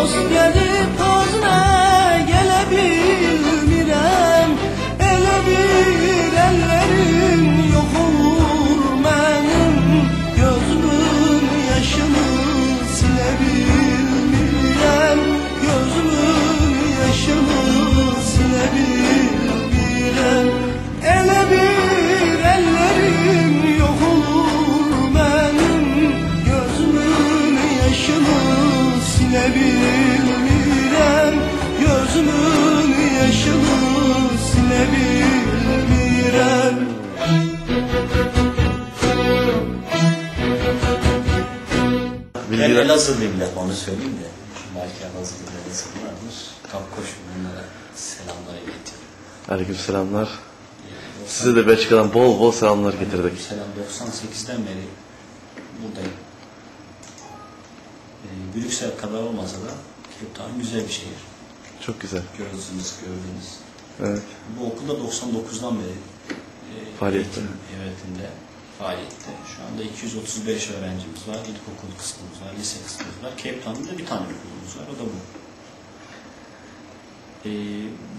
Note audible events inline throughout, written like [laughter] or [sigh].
有心愿你 Bilgiler. Elazığlıyım laf onu söyleyeyim de. Belki Elazığlı'da insanlardır. Kapkoş bunlara selamlar iletiyorum. Aleyküm selamlar. Size de Belçika'dan bol bol selamlar getirdik. Selam 98'den beri buradayım. Ee, Brüksel kadar olmasa da Town güzel bir şehir. Çok güzel. Gördüğünüz, gördüğünüz. Evet. Bu okulda 99'dan beri e, Faaliyette. eğitim yönetimde faaliyette. Şu anda 235 öğrencimiz var. İlkokul kısmımız var, lise kısmımız var. Cape Town'da bir tane okulumuz var. O da bu. E,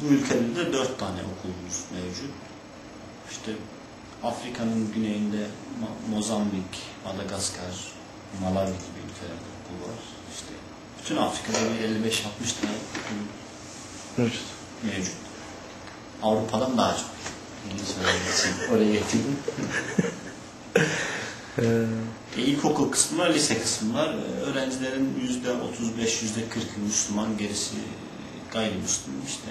bu ülkede de dört tane okulumuz mevcut. İşte Afrika'nın güneyinde Mo- Mozambik, Madagaskar, Malawi gibi ülkelerde okul var. İşte bütün Afrika'da bir 55-60 tane okul Mevcut. mevcut. Avrupa'dan daha çok. Oraya getirdim. [laughs] Ee, ilkokul kısmı var, lise kısmı var. E, Öğrencilerin yüzde 35, yüzde 40'ı Müslüman, gerisi gayrimüslim. İşte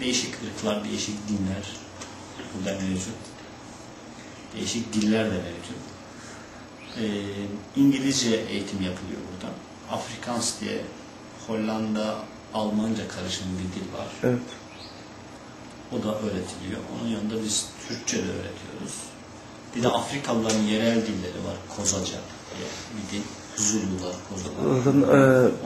değişik ırklar, değişik dinler burada mevcut. Değişik diller de mevcut. E, İngilizce eğitim yapılıyor burada. Afrikaans diye Hollanda, Almanca karışımı bir dil var. evet. O da öğretiliyor. Onun yanında biz Türkçe de öğretiyoruz. Bir de Afrikalıların yerel dilleri var. Kozaca diye bir dil. Zulu var, Koza var. Zaten e,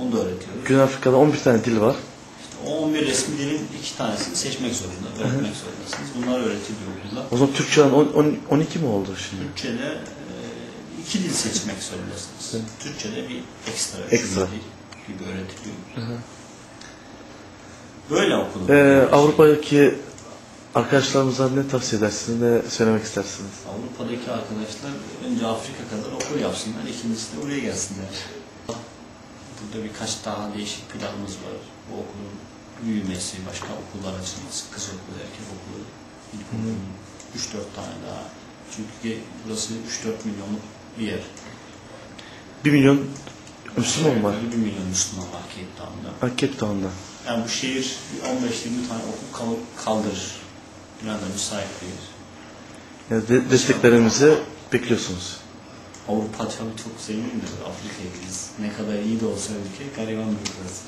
Onu da öğretiyoruz. Güney Afrika'da 11 tane dil var. İşte o 11 resmi dilin iki tanesini seçmek zorunda, öğretmek zorundasınız. Bunlar öğretiliyor okulda. O zaman Türkçe'den 10, 10, 12 mi oldu şimdi? Türkçe'de e, iki dil seçmek zorundasınız. Türkçe'de bir ekstra, Ekstra. üçüncü dil gibi öğretiliyor. Böyle okulun. Ee, Avrupa'daki arkadaşlarımıza ne tavsiye edersiniz, ne söylemek istersiniz? Avrupa'daki arkadaşlar önce Afrika kadar okul yapsınlar, ikincisi de oraya gelsinler. Burada birkaç daha değişik planımız var. Bu okulun büyümesi, başka okullar açılması, kız okulu, erkek okulu, ilkokulu, 3-4 tane daha. Çünkü burası 3-4 milyonluk bir yer. 1 milyon Müslüman var. 1 milyon Müslüman var Cape Town'da. Ha, Cape Town'da. Yani bu şehir 15-20 tane okul kal- da müsait bir yer. Yani de- desteklerimizi bekliyorsunuz. Avrupa tabii çok zengindir Afrika'ya biz. Ne kadar iyi de olsa ülke gariban bir ülkesi.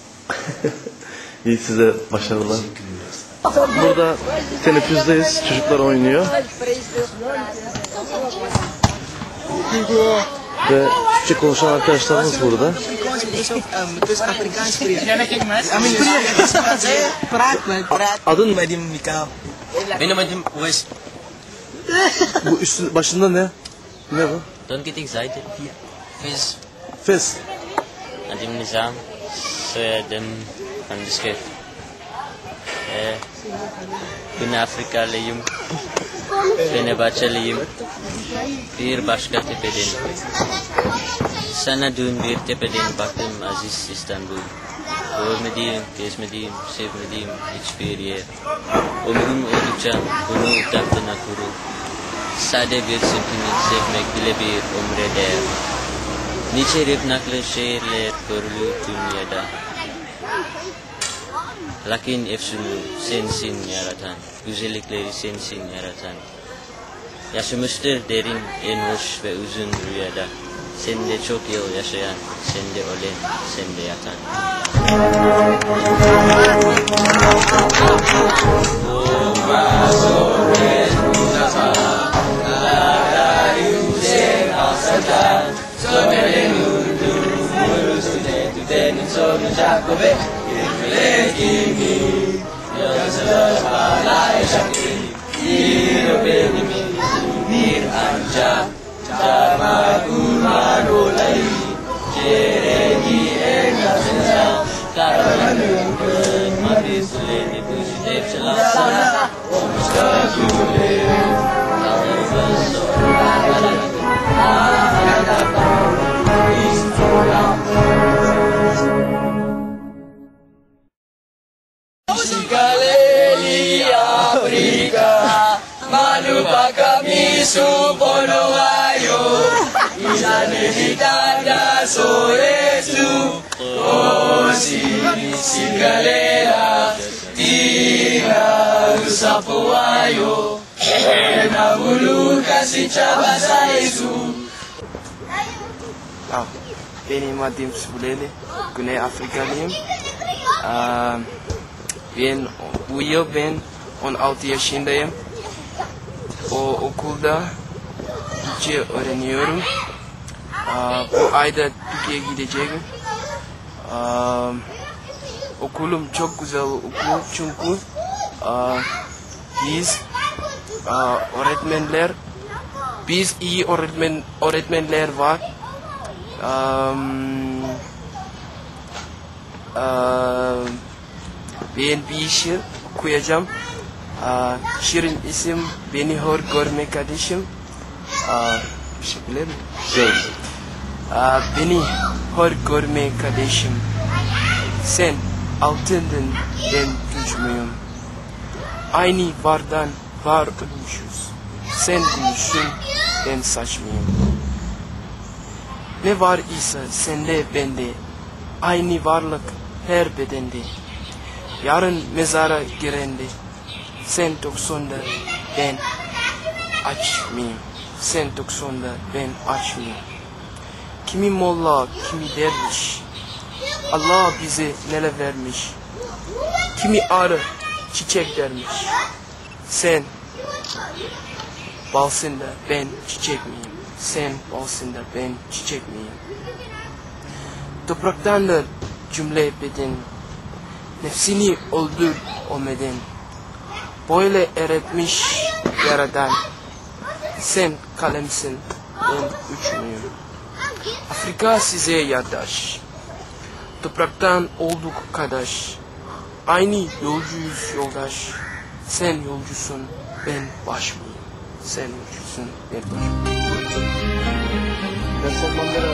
[laughs] İyi size başarılar. Burada teneffüsteyiz. Çocuklar oynuyor. Ve Türkçe konuşan arkadaşlarımız burada. Adın Mikau. Benim adım Wes. [laughs] bu üstün başında ne? Ne bu? Don't get excited. Fizz. Fes. Adım Nizam. Soyadım Handiskef. Ee, Güney Afrikalıyım. Fenerbahçeliyim. Bir başka tepeden. Sana dün bir tepeden baktım Aziz İstanbul. Görmediğim, gezmediğim, sevmediğim hiçbir yer. Ömrüm oldukça bunu tahtına kurul. Sade bir simtini sevmek bile bir ömre değer. Nice ripnaklı şehirler görülür dünyada. Lakin efsunu sensin yaratan, güzellikleri sensin yaratan. Yaşamıştır derin, en hoş ve uzun rüyada. Sen de çok yıl yaşayan, sen de ölen, sen de yatan. Jacobe, il me Nou, ben iemand die Bulele, Güney Afrikalıyım. Aa, ben bu yıl ben 16 yaşındayım. O okulda Türkçe öğreniyorum. Aa, bu ayda Türkiye'ye gideceğim. Aa, okulum çok güzel okul çünkü aa, biz aa, öğretmenler biz iyi öğretmen öğretmenler var. Um, uh, ben bir işi okuyacağım. Uh, şirin isim beni hor görme kardeşim. Uh, teşekkürler mi? Güzel. Beni hor görme kardeşim. Sen altından ben güç müyüm? Aynı vardan var olmuşuz. Sen gülüşün ben saçmayım. Ne var ise sende bende Aynı varlık her bedende Yarın mezara girende Sen toksunda ben aç mıyım Sen toksunda ben aç mıyım Kimi molla kimi derviş Allah bize neler vermiş Kimi arı çiçek dermiş Sen balsında ben çiçek miyim sen balsında ben çiçek miyim? Topraktandır cümle beden, nefsini öldür o meden. Böyle eretmiş yaradan, sen kalemsin, ben müyüm? Afrika size yardaş, topraktan olduk kardeş. Aynı yolcuyuz yoldaş, sen yolcusun, ben baş mıyım? Sen yolcusun, ben baş mıyım? Nelson Mandela